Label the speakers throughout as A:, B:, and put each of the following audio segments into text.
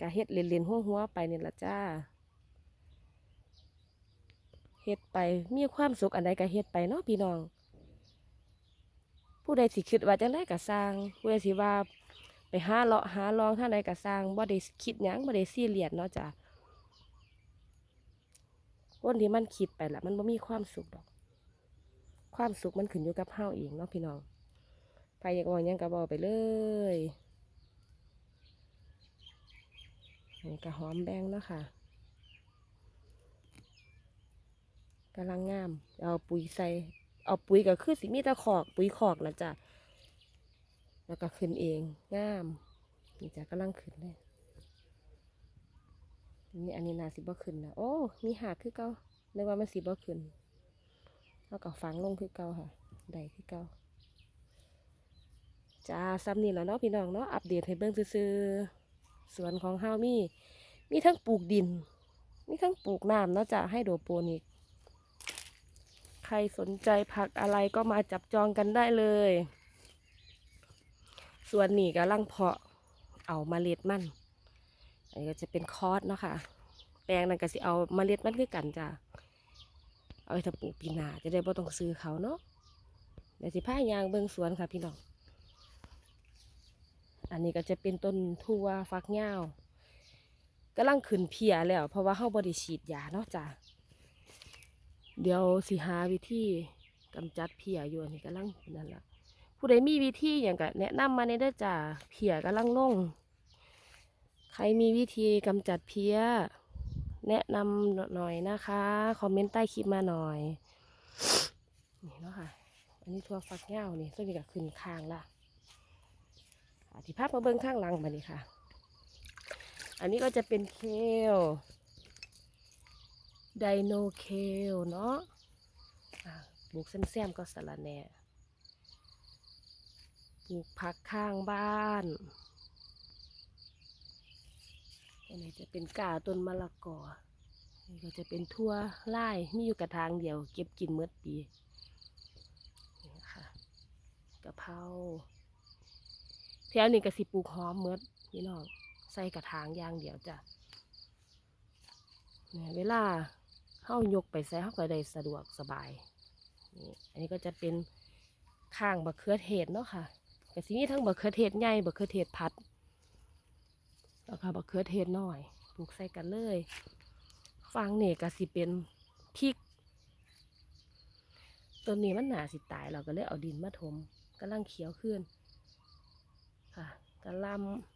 A: กะเฮ็ดเล่นๆหัวๆไปนี่ละจ้าเฮ็ดไปมีความสุขอันใดก็เฮ็ดไปเนาะพี่น้อง ผู้ใดสิคิดว่าจังไดก็สร้าง ผู้ใดสิว่าไปหาเลาะหาลองทางใดก็สร้างบ่ได้คิดหยังบ่ได้ซีเรียสเนาะจ้ะคนที่มันคิดไปละมันบ่มีความสุขดอก ความสุขมันขึ้นอยู่กับเฮาเองเนาะพี่น้องใครอยากบอกหยังก็บอกไปเลย นี่ก็หอมแบงเนาะค่ะกำลังงาม เอาปุ๋ยใส่ เอาปุ๋ยก็คือสิมีตะขอก ปุ๋ยขอกนะจ๊ะ แล้วก็ขึ้นเอง งาม นี่จ้ะกำลังขึ้นเลยนี่อันนี้นาสิบ่ขึ้นนะโอ้ มีหากคือเก่านึกว่ามันสิบ่ขึ้นแล้วก็ฝังลงคือเก่าค่ะ ได้คือเก่าจ้าซ้ำนี่แหล้วเนาะพี่น้องเนาะ อัปเดตให้เบิ่งซื่อๆ สวนของเฮามี มีทั้งปลูกดิน มีทั้งปลูกน้ำเนาะจ้ะให้โดโปนิก ใครสนใจผักอะไรก็มาจับจองกันได้เลยส่วนนี้กำลังเพาะเอามาเล็ดมัน อันนี้ก็จะเป็นคอร์สเนาะค่ะ แปลงนั่นก็สิเอามาเล็ดมันคือกันจ้ะ เอาไปถ้าปลูกปีนาจะได้บ่ต้องซื้อเขาเนาะเดี๋ยวสิพายางเบิ่งสวนค่ะพี่น้อง อันนี้ก็จะเป็นต้นทั่วฟักยาวกำลังขึ้นเพียแล้ว เพราะว่าเฮาบ่ได้ฉีดยาเนาะจ้ะเดี๋ยวสิหาวิธีกำจัดเพียอยู่นนี้กำลังนั่นละผู้ใดมีวิธีอย่างก็แนะนำมาในเด้อจ้าเพียกำลังลง ใครมีวิธีกำจัดเพียแนะนำหน่อยนะคะ คอมเมนต์ใต้คลิปมาหน่อย นี่เนาะค่ะ อันนี้ทั่วฟักเง่านี่ตัวนี้ก็ขึ้นข้างละ อธิภาพมาเบิ้งข้างหลังมานี่ค่ะ อันนี้ก็จะเป็นเคลไดโนเคลเนาะปลูกแซมๆก็สะระแหน่ปลูกผักข้างบ้านอันนี้จะเป็นกาต้นมะละกอนี่ก็จะเป็นทั่วไล่มีอยู่กระถางเดียว เก็บกินเมื่อปีนี่นะคะกะเพรา วนี้ก็สิปลูกหอมเมื่อพี่น้องใส่กระถางอย่างเดียวจ้ะเนี่ยเวลาเข้ายกไปใส่เข้าก็ได้สะดวกสบายนี่อันนี้ก็จะเป็นข้างบะเขือเทศเนาะค่ะก็สิมีทั้งบะเขือเทศใหญ่บะเขือเทศพัดแล้วก็บะเขือเทศน้อยปลูกใส่กันเลยฟังเนี่ยก็สิเป็นพริกต้นนี้มันหนาสิตายเราก็เลยเอาดินมาถมกำลังเขียวขึ้น ค่ะกะล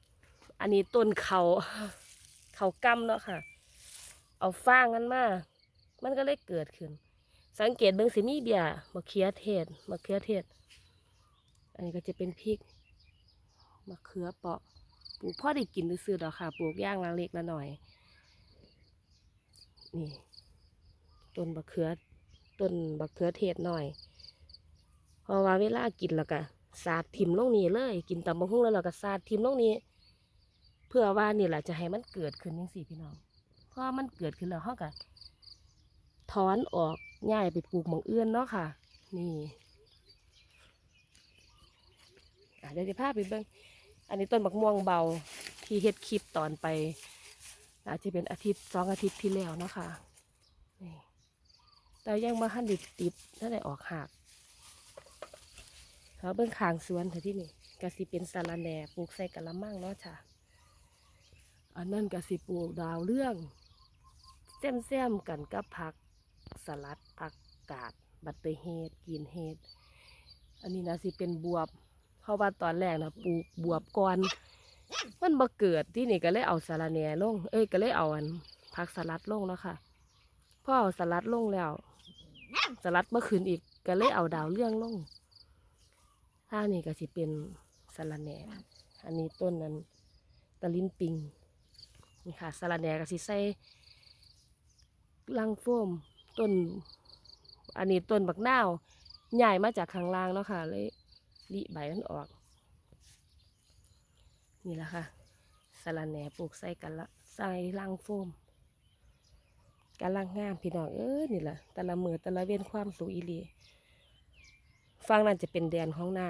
A: ำอันนี้ต้นเขาเขากำเนาะค่ะ เอาฟางกันมา มันก็เลยเกิดขึ้น สังเกตเบิ่งสิมีเบียมะเขือเทศมะเขือเทศ อันนี้ก็จะเป็นพริกมะเขือเปาะปลูกพ่อได้กินซื้อๆดอกค่ะ ปลูกย่างละเล็กละหน่อย นี่ต้นมะเขือต้นมะเขือเทศหน่อย เพราะว่าเวลากินแล้วก็ สาดทิมลงนี่เลย กินตำบักหุ่งแล้วเราก็สาดทิมลงนี้ เพื่อว่านี่แหละจะให้มันเกิดขึ้นยังสี่พี่น้องพอมันเกิดขึ้นแล้วเขาก็ถอนออกง่ายไปปลูกหมองอื่นเนาะค่ะ นี่อะเดี๋ยวจะพาไปเบิ่งอันนี้ต้นบักม่วงเบาที่เฮ็ดคลิปตอนไป อาจจะเป็นอาทิตย์สองอาทิตย์ที่แล้วเนาะค่ะนี่แต่ยังมาหันดิดติดถ้าได้ออกหัก เขาเบิ่งขางสวนเถอะที่นี่ก็สิเป็นสาระแหน่ปลูกใส่กะละมังเนาะจ้ะอันนั้นก็สิปลูกดาวเรื่องแซมๆกันกับผักสลัดผักกาด บัตเตอร์เฮดกินเฮดอันนี้นะสิเป็นบวบ เพราะว่าตอนแรกนะปลูกบวบก่อนมันบ่เกิดที่นี่ก็เลยเอาสาระแหน่ลง เอ้ยก็เลยเอาอันผักสลัดลงแล้วค่ะพอเอาสลัดลงแล้ว สลัดเมื่อคืนอีกก็เลยเอาดาวเรื่องลง ถ้านี่ก็สิเป็นสาระแหน่อันนี้ต้นนั้นตะลินปิงนี่ค่ะสลัดแหน่ก็สิใส่ลังโฟมต้น อันนี้ต้นบักนาวใหญ่มาจากข้างล่างเนาะค่ะเลยริใบมันออก นี่แหละค่ะสลัดแหน่ปลูกใส่กันละใส่ลังโฟมกำลังงามพี่น้องเอ้ยนี่แหละแต่ละมือแต่ละเว้นความสูงอีหลี ฟังนั่นจะเป็นแดนของหน้า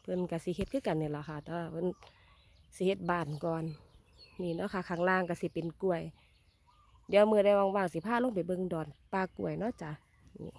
A: เพื่อนกับสีเฮ็ดคือกันนี่แหละค่ะ แต่ว่าเพื่อนสีเฮ็ดบานก่อน นี่เนาะค่ะข้างล่างก็สิเป็นกล้วย เดี๋ยวมือได้ว่างๆสีผ้าลงไปเบิ้งดอนปลากล้วยเนาะจ้ะนี่